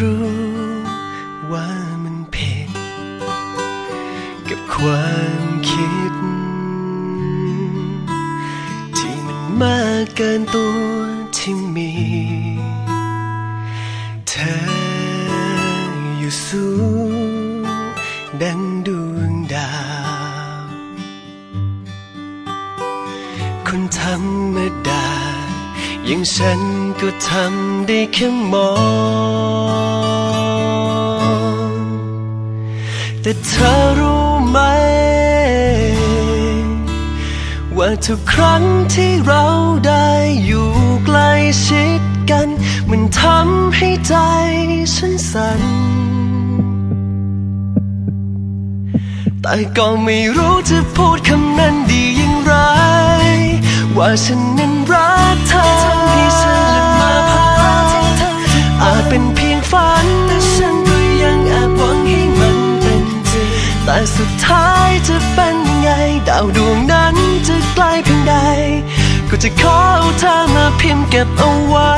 รู้ว่ามันผิด กับความคิด ที่มันมากเกินตัวที่มี เธออยู่สูงดังดวงดาว คนธรรมดา อย่างฉันก็ทำได้แค่มอง แต่เธอรู้ไหม ว่าทุกครั้งที่เราได้อยู่ใกล้ชิดกัน มันทำให้ใจฉันสั่น แต่ก็ไม่รู้จะพูดคำนั้นดีย่าง ว่าฉันนั้นรักเธอทำให้ฉันละมาพาเธออาจเป็นเพียงฝันแต่ฉันก็ยังแอบหวังให้มันเป็นจริงแต่สุดท้ายจะเป็นยังไง ดาวดวงนั้นจะไกลเพียงใด ก็จะขอเอาเธอมาพิมพ์เก็บเอาไว้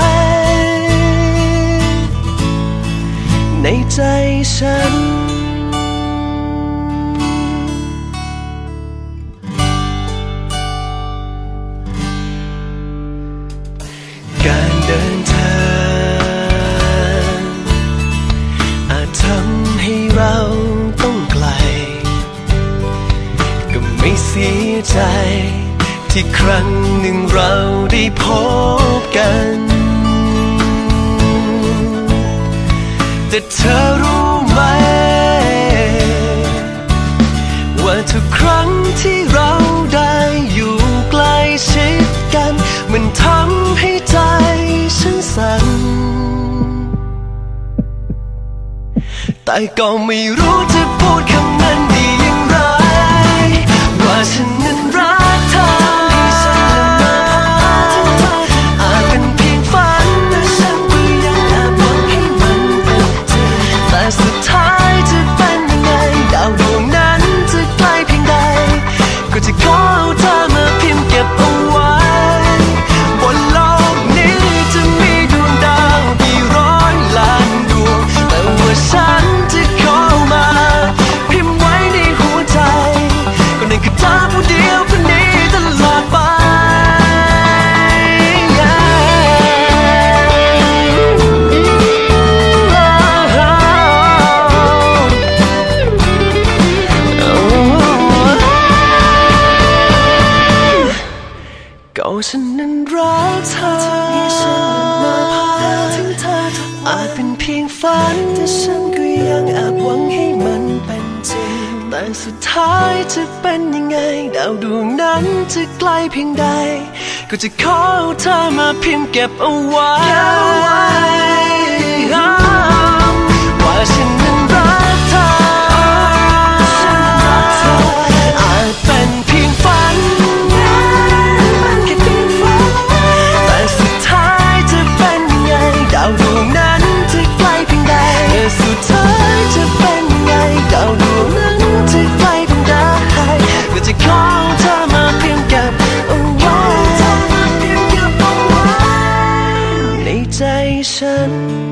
ในใจฉัน ใจ ที่ครั้งหนึ่งเราได้พบกัน แต่เธอรู้ไหม ว่าทุกครั้งที่เราได้อยู่ใกล้ชิดกัน มันทำให้ใจฉันสั่นแต่ก็ไม่รู้จะพูดคำนั้นดีอย่างไร ว่าฉัน ฉันนั้นรักเธอที่ฉันมาพาถึงเธออาจเป็นเพียงฝัน แต่ฉันก็ยังแอบหวังให้มันเป็นจริง แต่สุดท้ายจะเป็นยังไง ดาวดวงนั้นจะไกลเพียงใด ก็จะขอเอาเธอมาพิมพ์เก็บเอาไว้ 身。